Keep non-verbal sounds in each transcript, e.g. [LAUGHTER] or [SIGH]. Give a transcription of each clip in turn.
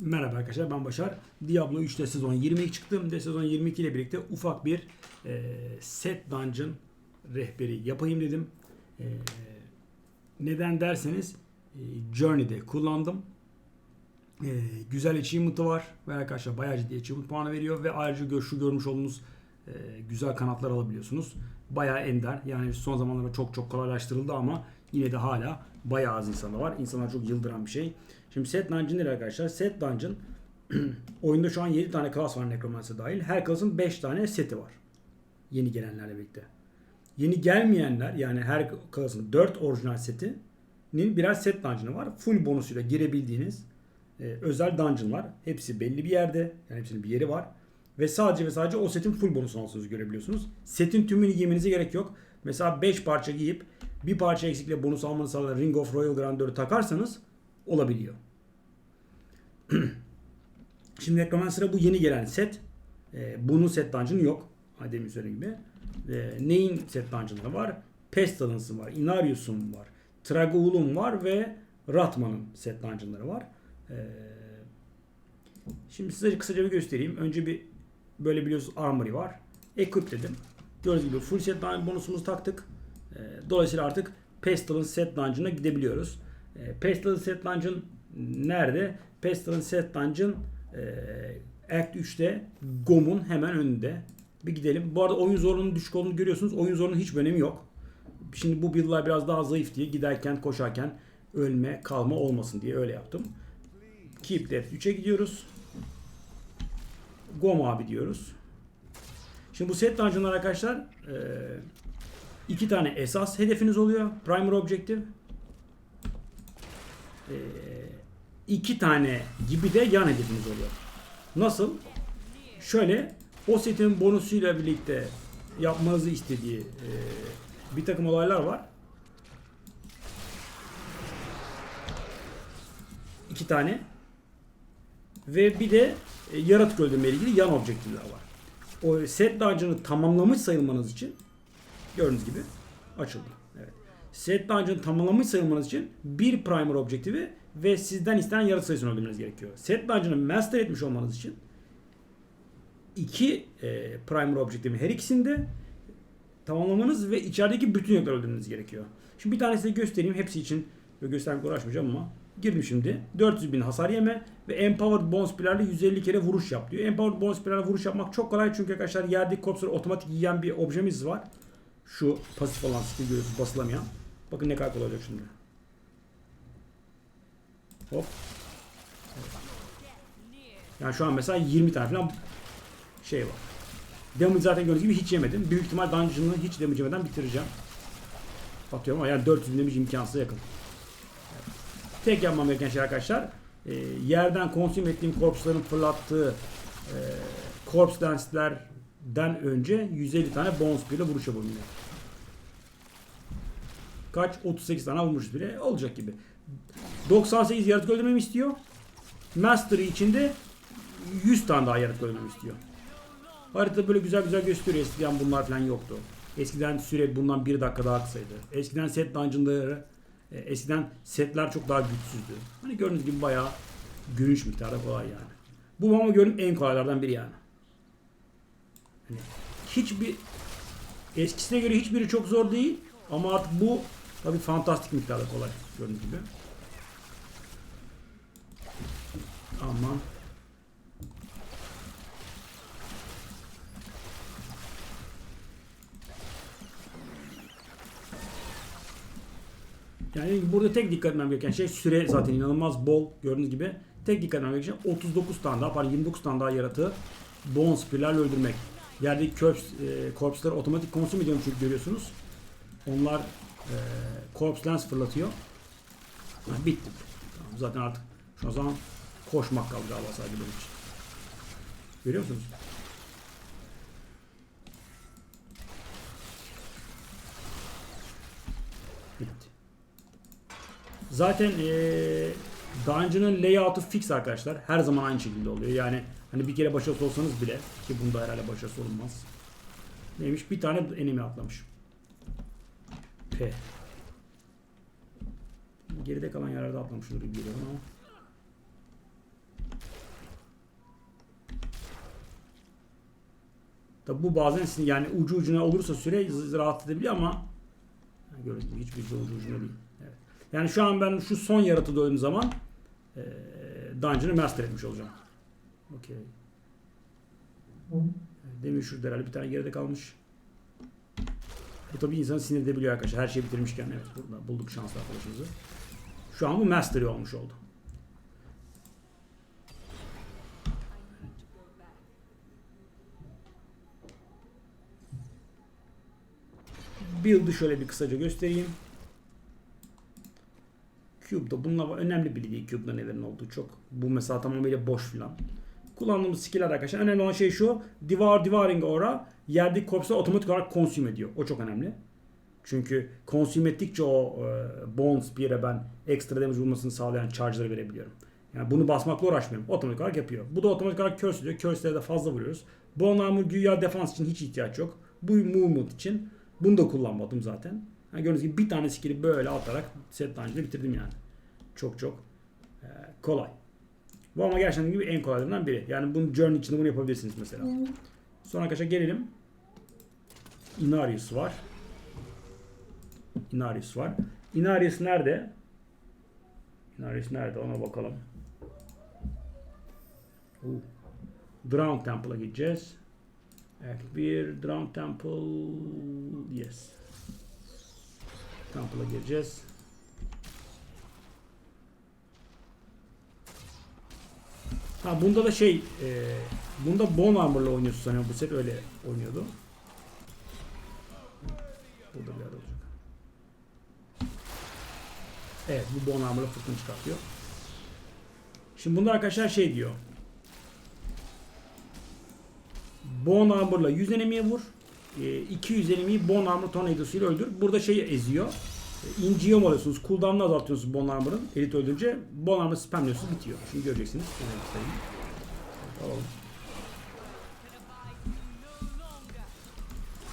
Merhaba arkadaşlar ben Başar. Diablo 3'te sezon 22 çıktım ve sezon 22 ile birlikte ufak bir e, set dungeon rehberi yapayım dedim. E, neden derseniz e, Journey'de kullandım. E, güzel achievement'ı var ve arkadaşlar bayağı ciddi achievement puanı veriyor ve ayrıca şu görmüş olduğunuz e, güzel kanatlar alabiliyorsunuz. Bayağı ender yani son zamanlarda çok çok kolaylaştırıldı ama yine de hala bayağı az insanda var. İnsanlar çok yıldıran bir şey. Şimdi set dungeon nedir arkadaşlar? Set dungeon [CLEARS THROAT] oyunda şu an 7 tane class var Necromancer dahil. Her class'ın 5 tane seti var. Yeni gelenlerle birlikte. Yeni gelmeyenler yani her class'ın 4 orijinal setinin birer set dungeon'ı var. Full bonusuyla girebildiğiniz e, özel dungeon'lar. Hepsi belli bir yerde. Yani hepsinin bir yeri var. Ve sadece ve sadece o setin full bonusunu alsanız görebiliyorsunuz. Setin tümünü giymenize gerek yok. Mesela 5 parça giyip bir parça eksikle bonus almanız sağlayan Ring of Royal Grandeur takarsanız olabiliyor. [CLEARS THROAT] Şimdi Necromancer'a bu yeni gelen set. E, bunun set dungeon'ı yok. Demin söylediğim gibi. E, neyin set dungeon'ları var? Pestilence'ın var. Inarius'un var. Tragul'un var ve Ratman'ın set dungeon'ları var. E, şimdi size kısaca bir göstereyim. Önce bir böyle biliyorsunuz Armory var. Equip dedim. Gördüğünüz gibi full set bonusumuzu taktık. E, dolayısıyla artık Pestilence set dungeon'a gidebiliyoruz. E, Pestilence set dungeon nerede? Pestilence set dungeon e, Act 3'te GOM'un hemen önünde. Bir gidelim. Bu arada oyun zorluğunun düşük olduğunu görüyorsunuz. Oyun zorluğunun hiç önemi yok. Şimdi bu build'lar biraz daha zayıf diye giderken koşarken ölme kalma olmasın diye öyle yaptım. Keep Death 3'e gidiyoruz. GOM abi diyoruz. Şimdi bu set dungeon'lar arkadaşlar e, iki tane esas hedefiniz oluyor. Primer Objective. E, iki tane gibi de yan hedefiniz oluyor. Nasıl? Şöyle o setin bonusuyla birlikte yapmanızı istediği e, bir takım olaylar var. İki tane. Ve bir de e, yaratık öldürme ile ilgili yan objektifler var. O set dungeon'ı tamamlamış sayılmanız için gördüğünüz gibi açıldı. Evet. Set dungeon'ı tamamlamış sayılmanız için bir primer objektifi ve sizden istenen yaratık sayısını öldürmeniz gerekiyor. Set dungeon'ı master etmiş olmanız için iki e, primer objektifi her ikisinde tamamlamanız ve içerideki bütün yokları öldürmeniz gerekiyor. Şimdi bir tanesini göstereyim. Hepsi için göstermekle uğraşmayacağım ama girdim şimdi. 400 bin hasar yeme ve Empowered Bone Spiral'le 150 kere vuruş yap diyor. Empowered Bone Spiral'le vuruş yapmak çok kolay çünkü arkadaşlar yerdeki korpsları otomatik yiyen bir objemiz var. Şu pasif olan skill görüyorsunuz basılamayan. Bakın ne kadar olacak şimdi. Hop. Yani şu an mesela 20 tane falan şey var. Damage zaten gördüğünüz gibi hiç yemedim. Büyük ihtimal dungeon'ı hiç damage yemeden bitireceğim. Atıyorum ama yani 400 damage imkansıza yakın. Tek yapmam gereken şey arkadaşlar e, yerden konsüm ettiğim korpsların fırlattığı e, corpse dance'lerden önce 150 tane bonus ile vuruş yapabiliyor. Kaç? 38 tane vurmuş bile olacak gibi. 98 yaratık öldürmemi istiyor. Mastery içinde 100 tane daha yaratık öldürmemi istiyor. Harita böyle güzel güzel gösteriyor. Eskiden bunlar falan yoktu. Eskiden süre bundan bir dakika daha kısaydı. Eskiden set dungeonları e, eskiden setler çok daha güçsüzdü. Hani gördüğünüz gibi bayağı gülünç miktarda kolay yani. Bu ama gördüğüm en kolaylardan biri yani. Hiçbir eskisine göre hiçbiri çok zor değil ama artık bu tabii fantastik miktarda kolay gördüğünüz gibi. Aman. Yani burada tek dikkat etmem gereken şey süre zaten inanılmaz bol gördüğünüz gibi. Tek dikkat etmem gereken şey 39 tane daha pardon 29 tane daha yaratığı bone spear'lerle öldürmek. Yerdeki corpse, e, corpse'ları otomatik konsüm ediyorum çünkü görüyorsunuz. Onlar e, corpse lens fırlatıyor. Ha, bitti. Tamam, zaten artık şu zaman koşmak kaldı galiba sadece benim için. Görüyor musunuz? Bitti. Zaten ee, Dungeon'ın layout'u fix arkadaşlar. Her zaman aynı şekilde oluyor. Yani hani bir kere başarısız olsanız bile ki bunda herhalde başarısız olmaz. Neymiş? Bir tane enemy atlamış. P. Geride kalan yerlerde atlamış olur gibi geliyor ama. Tabi bu bazen sizin yani ucu ucuna olursa süre rahat edebiliyor ama gördüğünüz hiçbir şey ucu ucuna değil. Evet. Yani şu an ben şu son yaratıdığım zaman eee Dungeon'ı master etmiş olacağım. Okey. Demin şurada herhalde bir tane geride kalmış. Bu tabii insanı sinir edebiliyor arkadaşlar. Her şeyi bitirmişken evet burada bulduk şanslı arkadaşımızı. Şu an bu mastery olmuş oldu. Build'ı şöyle bir kısaca göstereyim. Cube'da bununla önemli bir değil Cube'da nelerin olduğu çok. Bu mesela tamamıyla boş filan. Kullandığımız skill arkadaşlar. Önemli olan şey şu. Divar divaring aura yerdeki korpsları otomatik olarak consume ediyor. O çok önemli. Çünkü consume ettikçe o e, bone spear'e ben ekstra damage vurmasını sağlayan charge'ları verebiliyorum. Yani bunu basmakla uğraşmıyorum. Otomatik olarak yapıyor. Bu da otomatik olarak curse ediyor. Curse'lere de fazla vuruyoruz. Bone armor güya defans için hiç ihtiyaç yok. Bu movement için bunu da kullanmadım zaten. Yani gördüğünüz gibi bir tane skill'i böyle atarak set dungeon'ı bitirdim yani. Çok çok e, kolay. Bu ama gerçekten gibi en kolaylarından biri. Yani bunu journey içinde bunu yapabilirsiniz mesela. Sonra arkadaşlar gelelim. Inarius var. Inarius var. Inarius nerede? Inarius nerede? Ona bakalım. Uh. Drown Temple'a gideceğiz. Act 1 Drown Temple yes. Temple'a gireceğiz. Ha bunda da şey e, bunda Bone Armor'la oynuyorsun sanıyorum bu set öyle oynuyordu. Burada bir olacak. Evet bu Bone Armor'la fırtına çıkartıyor. Şimdi bunda arkadaşlar şey diyor. Bone Armor'la 100 enemiye vur. E, 200 enemiyi Bone Armor Tornado'su ile öldür. Burada şeyi eziyor. E, İnciyorum alıyorsunuz. Cooldown'ını azaltıyorsunuz Bone Armor'ın. Elit öldürünce Bone Armor spamliyorsunuz bitiyor. Şimdi göreceksiniz.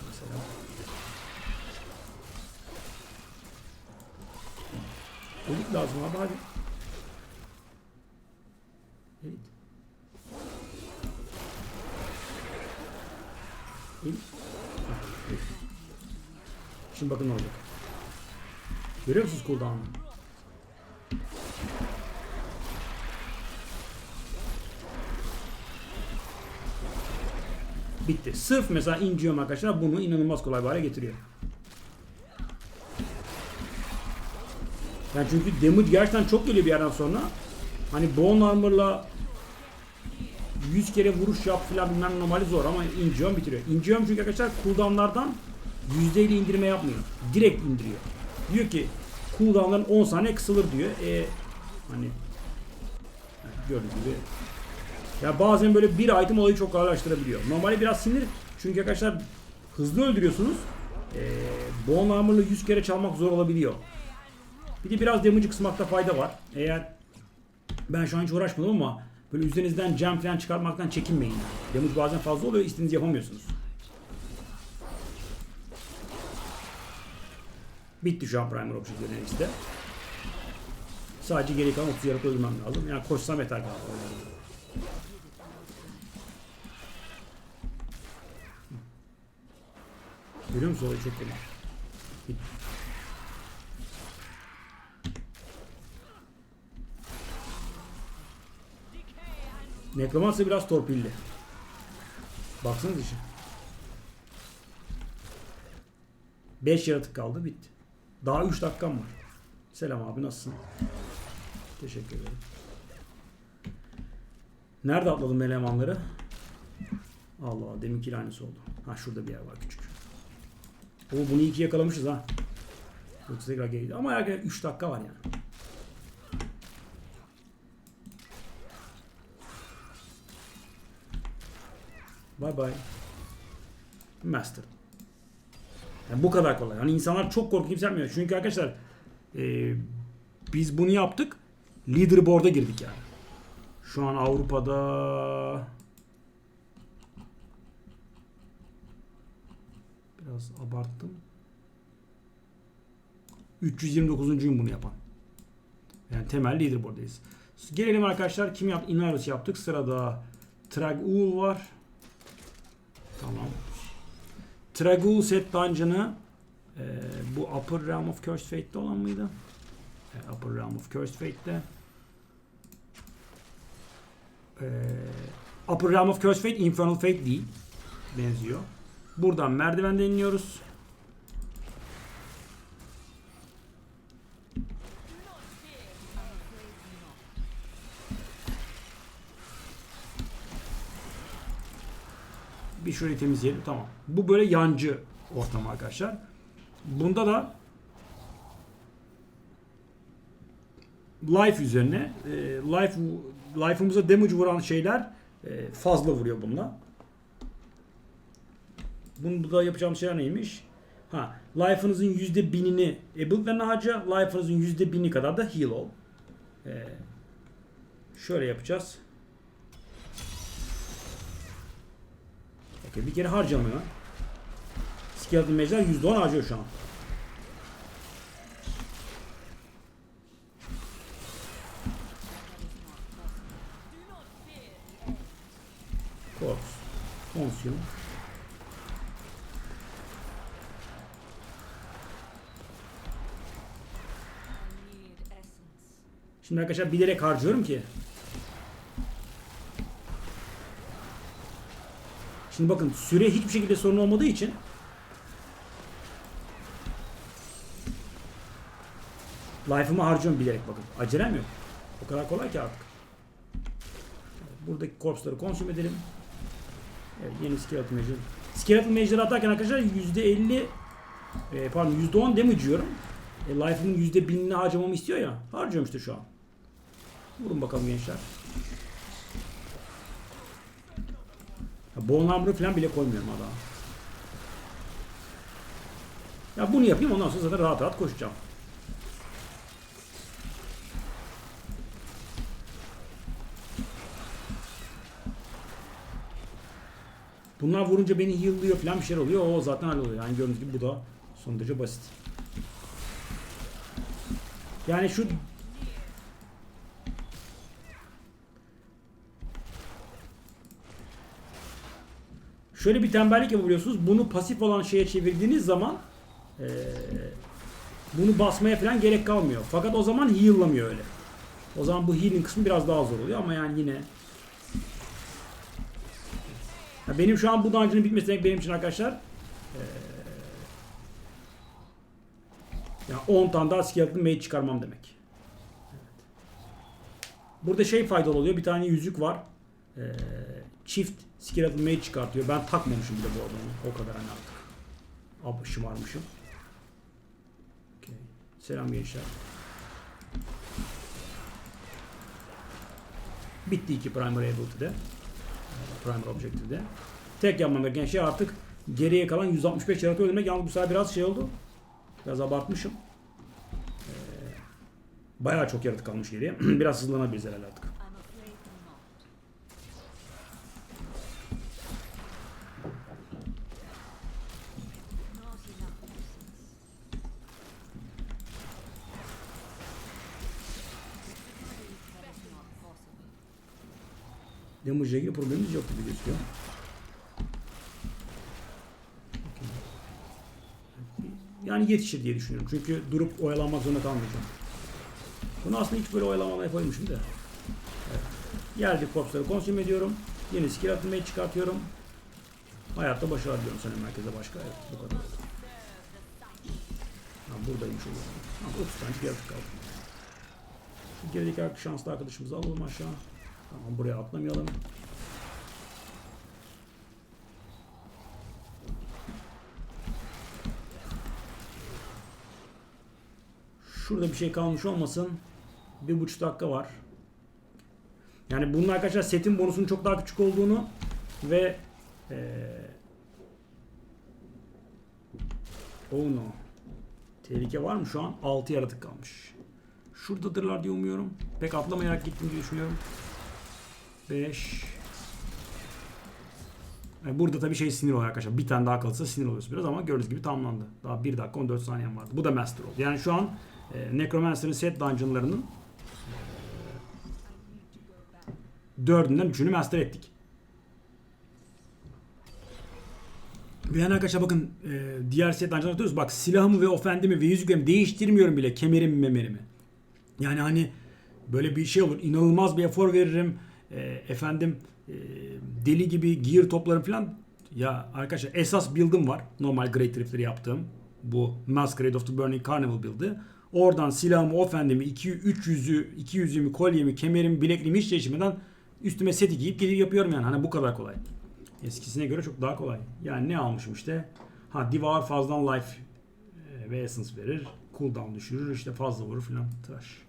Mesela. Elit lazım abi hadi. Elit. Elit. Şimdi bakın ne olacak. Görüyor musunuz cooldown'u? Bitti. Sırf mesela inciyorum arkadaşlar bunu inanılmaz kolay bir hale getiriyor. Yani çünkü damage gerçekten çok geliyor bir yerden sonra. Hani bone armor'la 100 kere vuruş yap filan bilmem normali zor ama inciyorum bitiriyor. İnciyorum çünkü arkadaşlar cooldownlardan %50 indirme yapmıyor. Direkt indiriyor. Diyor ki cooldownların 10 saniye kısılır diyor. E hani gördüğünüz gibi ya bazen böyle bir item olayı çok kolaylaştırabiliyor. Normalde biraz sinir çünkü arkadaşlar hızlı öldürüyorsunuz. Ee, Bone Armor'la 100 kere çalmak zor olabiliyor. Bir de biraz damage'ı kısmakta fayda var. Eğer ben şu an hiç uğraşmadım ama böyle üzerinizden cam falan çıkartmaktan çekinmeyin. Damage bazen fazla oluyor istediğinizi yapamıyorsunuz. Bitti şu Primer Obsidian Enix'te. Sadece geri kalan 30 yaratığı öldürmem lazım. Yani koşsam yeter galiba. Görüyor musun olayı çok kolay. Nekromansı biraz torpilli. Baksanız işe. 5 yaratık kaldı bitti. Daha 3 dakikam var. Selam abi nasılsın? Teşekkür ederim. Nerede atladım elemanları? Allah Allah deminkiyle aynısı oldu. Ha şurada bir yer var küçük. Oo bunu iyi ki yakalamışız ha. Yoksa tekrar geri Ama arkadaşlar 3 dakika var yani. Bye bye. Master. Yani bu kadar kolay. Hani insanlar çok korku kimse yapmıyor. Çünkü arkadaşlar e, biz bunu yaptık. Leaderboard'a girdik yani. Şu an Avrupa'da biraz abarttım. 329'uncuyum bunu yapan. Yani temel leaderboard'dayız. Gelelim arkadaşlar. Kim yaptı? Inarus yaptık. Sırada Trag Uğul var. Tamam. Tragul set dungeon'ı e, bu Upper Realm of Cursed Fate'de olan mıydı? E, Upper Realm of Cursed Fate'de. E, Upper Realm of Cursed Fate Infernal Fate değil. Benziyor. Buradan merdivenden iniyoruz. Bir şurayı temizleyelim. Tamam. Bu böyle yancı ortam arkadaşlar. Bunda da life üzerine e, life life'ımıza damage vuran şeyler e, fazla vuruyor bununla. Bunda yapacağımız şeyler neymiş? Ha, life'ınızın yüzde binini ability'lerine harca, life'ınızın yüzde bini kadar da heal ol. E, şöyle yapacağız. Okey, bir kere harcamıyor. Skeleton Mage'ler %10 harcıyor şu an. Need essence. Şimdi arkadaşlar bilerek harcıyorum ki. Şimdi bakın süre hiçbir şekilde sorun olmadığı için Life'ımı harcıyorum bilerek bakın. Acelem yok. O kadar kolay ki artık. Buradaki corpse'ları consume edelim. Evet, yeni skeleton mage. Skeleton mage'leri atarken arkadaşlar %50 e, pardon %10 damage yiyorum. E, life'ımın %1000'ini harcamamı istiyor ya. Harcıyorum işte şu an. Vurun bakalım gençler. Ya, bone falan bile koymuyorum adama. Ya bunu yapayım ondan sonra zaten rahat rahat koşacağım. Bunlar vurunca beni heal'lıyor falan bir şeyler oluyor. O zaten halloluyor. Yani gördüğünüz gibi bu da son derece basit. Yani şu Şöyle bir tembellik yapabiliyorsunuz. Bunu pasif olan şeye çevirdiğiniz zaman eee, bunu basmaya falan gerek kalmıyor. Fakat o zaman heal'lamıyor öyle. O zaman bu healing kısmı biraz daha zor oluyor ama yani yine Ya benim şu an bu dungeon'ın bitmesi demek benim için arkadaşlar eee ya 10 tane daha skeleton mage çıkarmam demek. Evet. Burada şey faydalı oluyor. Bir tane yüzük var. Eee çift skeleton mage çıkartıyor. Ben takmamışım bile bu adamı. O kadar hani artık. Ab şımarmışım. Okey. Selam gençler. Bitti iki primary ability'de. Primary objective'de. Tek yapmam gereken şey artık geriye kalan 165 yaratığı öldürmek. Yalnız bu sefer biraz şey oldu. Biraz abartmışım. Ee, bayağı çok yaratık kalmış geriye. [CLEARS THROAT] biraz hızlanabiliriz herhalde artık. İle ilgili problemimiz yok gibi gözüküyor. Yani yetişir diye düşünüyorum. Çünkü durup oyalanmak zorunda kalmayacağım. Bunu aslında hiç böyle oyalamamaya koymuşum da. Evet. Geldik corpse'ları consume ediyorum. Yeni skill atmayı çıkartıyorum. Hayatta başarı diliyorum senin merkeze başka. Evet bu kadar. Ha, buradaymış o zaman. Ha, 30 tane yaratık kaldı. Şu artık şanslı arkadaşımızı alalım aşağı. Tamam buraya atlamayalım. Şurada bir şey kalmış olmasın. Bir buçuk dakika var. Yani bunun arkadaşlar setin bonusunun çok daha küçük olduğunu ve eee Oh no. Tehlike var mı şu an? 6 yaratık kalmış. Şuradadırlar diye umuyorum. Pek atlamayarak gittim diye düşünüyorum. 5 yani Burada tabii şey sinir oluyor arkadaşlar. Bir tane daha kalırsa sinir oluyorsun biraz ama gördüğünüz gibi tamamlandı. Daha 1 dakika 14 saniyem vardı. Bu da Master oldu. Yani şu an e, Necromancer'ın set dungeonlarının e, dördünden üçünü master ettik. Yani arkadaşlar bakın e, diğer set dungeon'a atıyoruz. Bak silahımı ve ofendimi ve yüzüklerimi değiştirmiyorum bile. Kemerimi memerimi. Yani hani böyle bir şey olur. inanılmaz bir efor veririm. E, efendim e, deli gibi gear toplarım falan. Ya arkadaşlar esas build'ım var. Normal Great Rift'leri yaptığım. Bu Masquerade of the Burning Carnival build'ı. Oradan silahımı, ofendimi, 2 300'ü, 200'ümü, kolyemi, kemerimi, bilekliğimi hiç değiştirmeden üstüme seti giyip gidip yapıyorum yani. Hani bu kadar kolay. Eskisine göre çok daha kolay. Yani ne almışım işte? Ha Devour fazladan life ve essence verir. Cooldown düşürür. işte fazla vurur filan. Tıraş.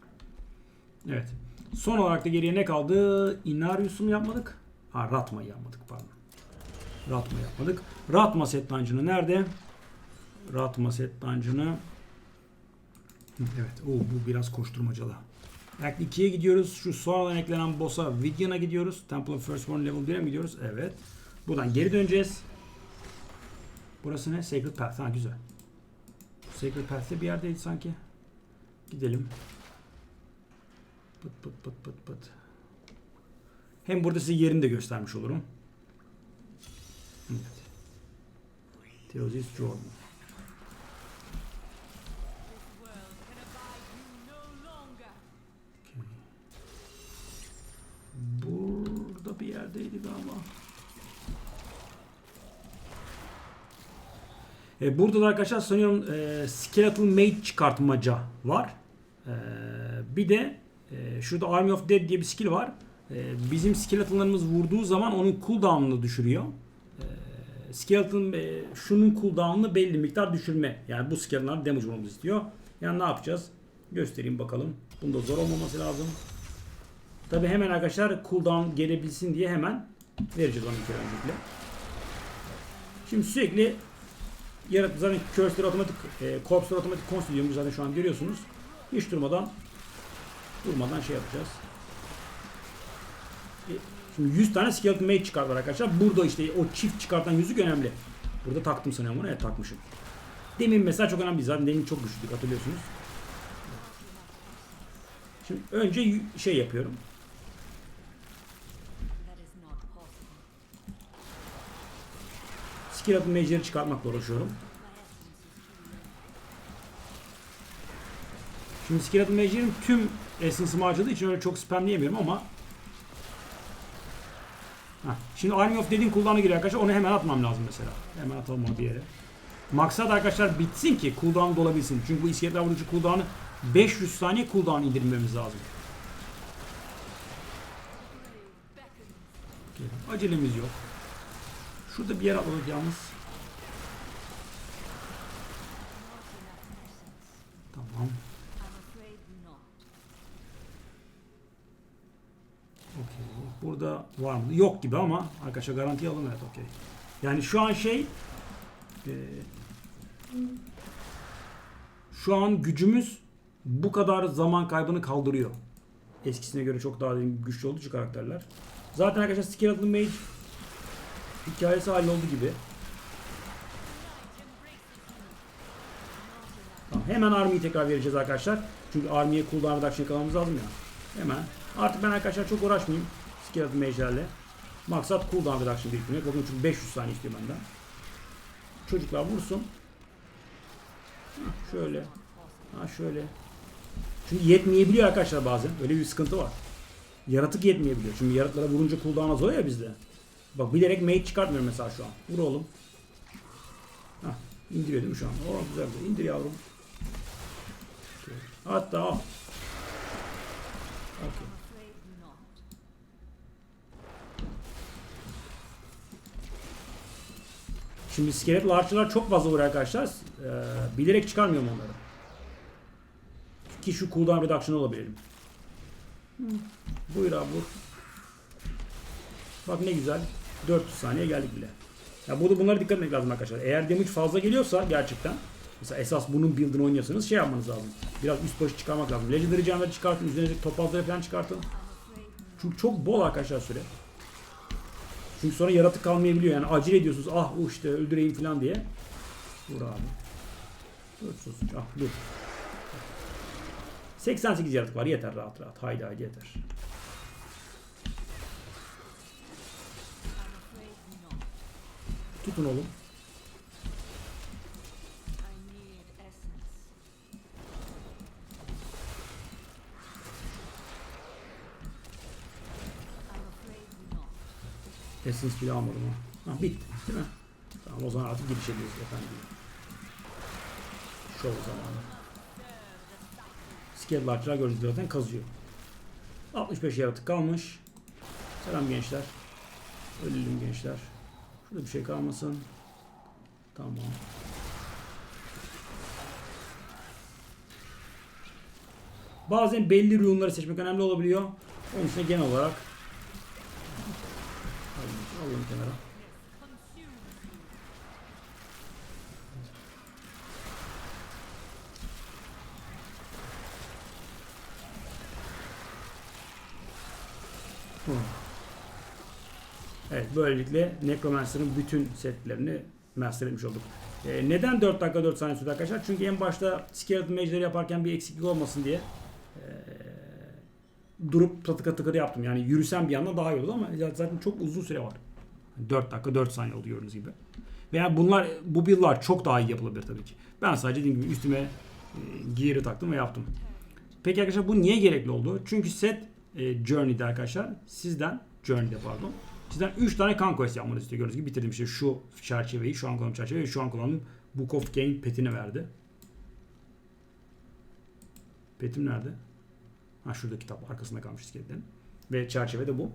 Evet. Son olarak da geriye ne kaldı? Inarius'u mu yapmadık? Ha Ratma'yı yapmadık pardon. Ratma yapmadık. Ratma set dungeon'ı nerede? Ratma set dungeon'ı Evet. O bu biraz koşturmacalı. Act 2'ye gidiyoruz. Şu sonradan eklenen boss'a Vidyon'a gidiyoruz. Temple of Firstborn Level 1'e mi gidiyoruz? Evet. Buradan geri döneceğiz. Burası ne? Sacred Path. Ha güzel. Sacred Path'te bir yerdeydi sanki. Gidelim. Pıt pıt pıt pıt pıt. Hem burada size yerini de göstermiş olurum. Evet. Theosis Jordan. Burada bir yerdeydi galiba. E, burada da arkadaşlar sanıyorum e, Skeletal Mage çıkartmaca var. E, bir de e, şurada Army of Dead diye bir skill var. E, bizim skeletonlarımız vurduğu zaman onun cooldown'ını düşürüyor. E, skeleton e, şunun cooldown'ını belli miktar düşürme. Yani bu skeletonlar damage vurmamızı istiyor. Yani ne yapacağız? Göstereyim bakalım. Bunda zor olmaması lazım. Tabi hemen arkadaşlar cooldown gelebilsin diye hemen vereceğiz onu bir kere öncelikle. Şimdi sürekli yarat zaten curse'leri otomatik, e, corpse'ları otomatik constitute zaten şu an görüyorsunuz. Hiç durmadan durmadan şey yapacağız. E, Şimdi 100 tane skeleton mage çıkardılar arkadaşlar. Burada işte o çift çıkartan yüzük önemli. Burada taktım sanıyorum onu. Evet takmışım. Demin mesela çok önemli. Zaten demin çok güçlüydük hatırlıyorsunuz. Şimdi önce şey yapıyorum. Skeleton mage'leri çıkartmakla uğraşıyorum. Şimdi Skeleton Mage'lerin tüm essence'ımı harcadığı için öyle çok spamleyemiyorum ama Heh. Şimdi Army of Dead'in cooldown'a giriyor arkadaşlar. Onu hemen atmam lazım mesela. Hemen atalım onu bir yere. Maksat arkadaşlar bitsin ki cooldown dolabilsin. Çünkü bu iskeletler vurucu cooldown'ı 500 saniye cooldown indirmemiz lazım. Acelemiz yok. Şurada bir yer atladık yalnız. Tamam. Burada var mı? Yok gibi ama arkadaşlar garanti alın evet okey. Yani şu an şey e, şu an gücümüz bu kadar zaman kaybını kaldırıyor. Eskisine göre çok daha güçlü olduğu için karakterler. Zaten arkadaşlar Skeleton Mage hikayesi halloldu gibi. Tamam, hemen Army'yi tekrar vereceğiz arkadaşlar. Çünkü Army'ye cooldown reduction yakalamamız lazım ya. Hemen. Artık ben arkadaşlar çok uğraşmayayım. Skeleton Mage'lerle. Maksat cooldown reduction biriktirmek. Bakın çünkü 500 saniye istiyor benden. Çocuklar vursun. Şöyle. Ha şöyle. Çünkü yetmeyebiliyor arkadaşlar bazen. Öyle bir sıkıntı var. Yaratık yetmeyebiliyor. Çünkü yaratıklara vurunca cooldown az oluyor ya bizde. Bak bilerek mage çıkartmıyorum mesela şu an. Vur oğlum. Hah, indiriyor şu an? Oo güzel güzel. İndir yavrum. Hatta al. Okey. Şimdi iskelet larçılar çok fazla vuruyor arkadaşlar. Ee, bilerek çıkarmıyorum onları. Ki şu cooldown reduction olabilelim. Hı. Buyur abi vur. Bak ne güzel. 400 saniye geldik bile. Ya burada bunlara dikkat etmek lazım arkadaşlar. Eğer damage fazla geliyorsa gerçekten mesela esas bunun build'ını oynuyorsanız şey yapmanız lazım. Biraz üst başı çıkarmak lazım. Legendary canları çıkartın. Üzerinizdeki topazları falan çıkartın. Çünkü çok bol arkadaşlar süre. Çünkü sonra yaratık kalmayabiliyor yani acele ediyorsunuz ah o işte öldüreyim falan diye. Vur abi. Dur sus. Ah dur. 88 yaratık var yeter rahat rahat. Haydi haydi yeter. Tutun oğlum. Essence bile almadım ha. Ha bitti değil mi? Tamam o zaman artık girişebiliriz efendim. Şov zamanı. Skellarçlar gördüğünüz gibi zaten kazıyor. 65 yaratık kalmış. Selam gençler. Ölelim gençler. Şurada bir şey kalmasın. Tamam. Bazen belli runları seçmek önemli olabiliyor. Onun için genel olarak Alalım kenara. Evet böylelikle Necromancer'ın bütün setlerini masterlemiş olduk. Ee, neden 4 dakika 4 saniye sürdü arkadaşlar? Çünkü en başta Skeleton Mage'leri yaparken bir eksiklik olmasın diye ee, durup tıkır tıkır yaptım. Yani yürüsem bir yandan daha iyi oldu ama zaten çok uzun süre var. 4 dakika 4 saniye oldu gibi. Veya bunlar bu build'lar çok daha iyi yapılabilir tabii ki. Ben sadece dediğim gibi üstüme e, gear'ı taktım ve yaptım. Peki arkadaşlar bu niye gerekli oldu? Çünkü set e, Journey'de arkadaşlar sizden Journey'de pardon. Sizden 3 tane Conquest yapmanızı istiyor. Gördüğünüz gibi bitirdim işte şu çerçeveyi, şu an kullandığım çerçeveyi, şu an kullandığım Book of Gain petini verdi. Petim nerede? Ha şurada kitap arkasında kalmış iskeletlerin. Ve çerçeve de bu.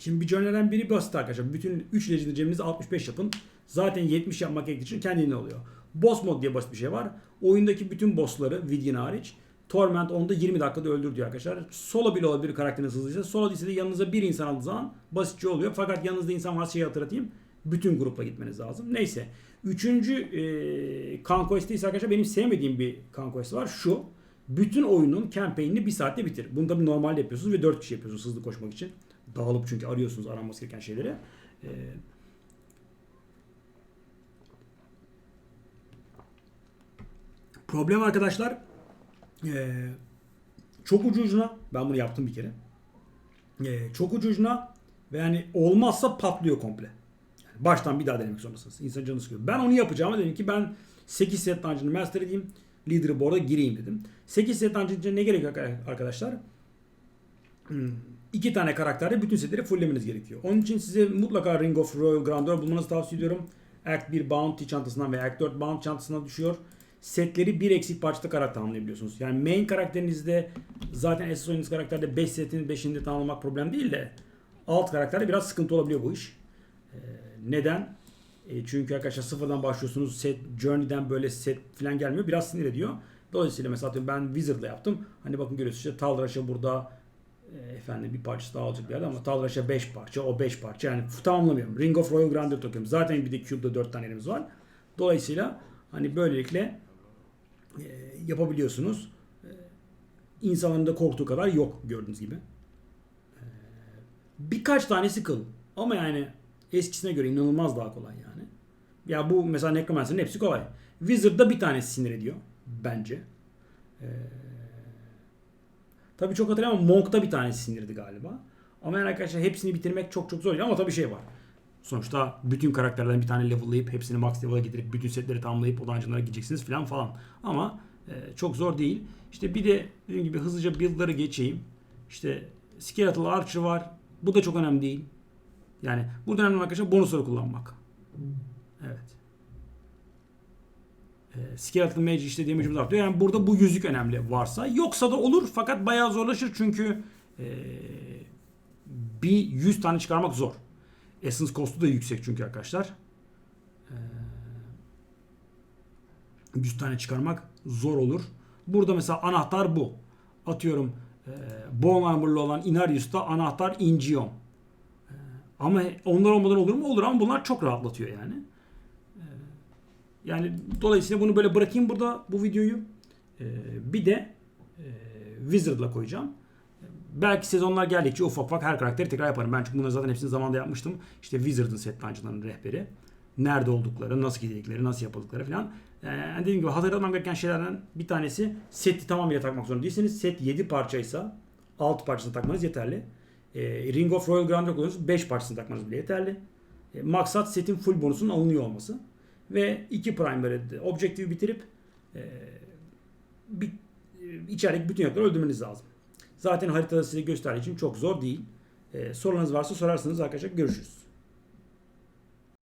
Şimdi bir journey'den biri basit arkadaşlar. Bütün 3 legendary geminizi 65 yapın. Zaten 70 yapmak gerektiği için kendine oluyor. Boss mod diye basit bir şey var. Oyundaki bütün bossları Vidian hariç Torment onda 20 dakikada öldür diyor arkadaşlar. Solo bile olabilir karakteriniz hızlıysa. Solo değilse de yanınıza bir insan aldığı zaman basitçe oluyor. Fakat yanınızda insan varsa şeyi hatırlatayım. Bütün grupla gitmeniz lazım. Neyse. Üçüncü e, Conquest ise arkadaşlar benim sevmediğim bir Conquest var. Şu. Bütün oyunun campaign'ini bir saatte bitir. Bunu tabii normalde yapıyorsunuz ve 4 kişi yapıyorsunuz hızlı koşmak için. Dağılıp çünkü arıyorsunuz aranması gereken şeyleri. Ee, problem arkadaşlar ee, çok ucu ucuna ben bunu yaptım bir kere. Ee, çok ucu ucuna ve yani olmazsa patlıyor komple. Yani baştan bir daha denemek zorundasınız. İnsan canı sıkıyor. Ben onu yapacağıma dedim ki ben 8 set dungeon'ı master edeyim. Arada gireyim dedim. 8 set dungeon ne gerekiyor arkadaşlar? Hmm. İki tane karakterde bütün setleri fulllemeniz gerekiyor. Onun için size mutlaka Ring of Royal Grandeur bulmanızı tavsiye ediyorum. Act 1 Bounty çantasından veya Act 4 Bounty çantasından düşüyor. Setleri bir eksik parçada karakter tamamlayabiliyorsunuz. Yani main karakterinizde zaten esas oynadığınız karakterde 5 setin 5'ini de tamamlamak problem değil de alt karakterde biraz sıkıntı olabiliyor bu iş. Ee, neden? E, çünkü arkadaşlar sıfırdan başlıyorsunuz. Set Journey'den böyle set falan gelmiyor. Biraz sinir ediyor. Dolayısıyla mesela ben Wizard'la yaptım. Hani bakın görüyorsunuz işte Taldraş'a burada e, efendim bir parçası daha yerde ama Taldraş'a 5 parça, o 5 parça. Yani tamamlamıyorum. Ring of Royal Grandeur takıyorum. Zaten bir de Cube'da 4 tane yerimiz var. Dolayısıyla hani böylelikle e, yapabiliyorsunuz. E, insanların da korktuğu kadar yok gördüğünüz gibi. E, birkaç tanesi kıl. Ama yani eskisine göre inanılmaz daha kolay yani. Ya bu mesela Necromancer'ın hepsi kolay. Wizard'da bir tanesi sinir ediyor. Bence. Eee Tabii çok hatırlamam Monk'ta bir tanesi sinirdi galiba. Ama yani arkadaşlar hepsini bitirmek çok çok zor. Ama tabii şey var. Sonuçta bütün karakterlerden bir tane level'layıp hepsini max level'a getirip bütün setleri tamamlayıp o dungeon'lara gideceksiniz falan falan. Ama e, çok zor değil. İşte bir de dediğim gibi hızlıca build'ları geçeyim. İşte Skeletal Archer var. Bu da çok önemli değil. Yani burada önemli arkadaşlar bonusları kullanmak. E, Skeletal Mage işte damage'imiz artıyor. Yani burada bu yüzük önemli varsa. Yoksa da olur fakat bayağı zorlaşır çünkü e, bir 100 tane çıkarmak zor. Essence cost'u da yüksek çünkü arkadaşlar. E, 100 tane çıkarmak zor olur. Burada mesela anahtar bu. Atıyorum e, Bone Armor'lı olan Inarius'ta anahtar Ingion. E, ama onlar olmadan olur mu? Olur ama bunlar çok rahatlatıyor yani. Yani dolayısıyla bunu böyle bırakayım burada bu videoyu. Ee, bir de e, Wizard'la koyacağım. Belki sezonlar geldikçe ufak ufak her karakteri tekrar yaparım. Ben çünkü bunları zaten hepsini zamanında yapmıştım. İşte Wizard'ın set dungeon'larının rehberi. Nerede oldukları, nasıl gidecekleri, nasıl yapıldıkları falan. Ee, dediğim gibi hatırlatmam gereken şeylerden bir tanesi seti tamamıyla takmak zorunda değilsiniz. Set 7 parçaysa 6 parçasını takmanız yeterli. Ee, Ring of Royal Grandeur kullanıyorsunuz 5 parçasını takmanız bile yeterli. Ee, maksat setin full bonusunun alınıyor olması ve iki primary objektifi bitirip e, bir, içerideki bütün yapıları öldürmeniz lazım. Zaten haritada size gösterdiği için çok zor değil. E, sorularınız varsa sorarsınız arkadaşlar. Görüşürüz.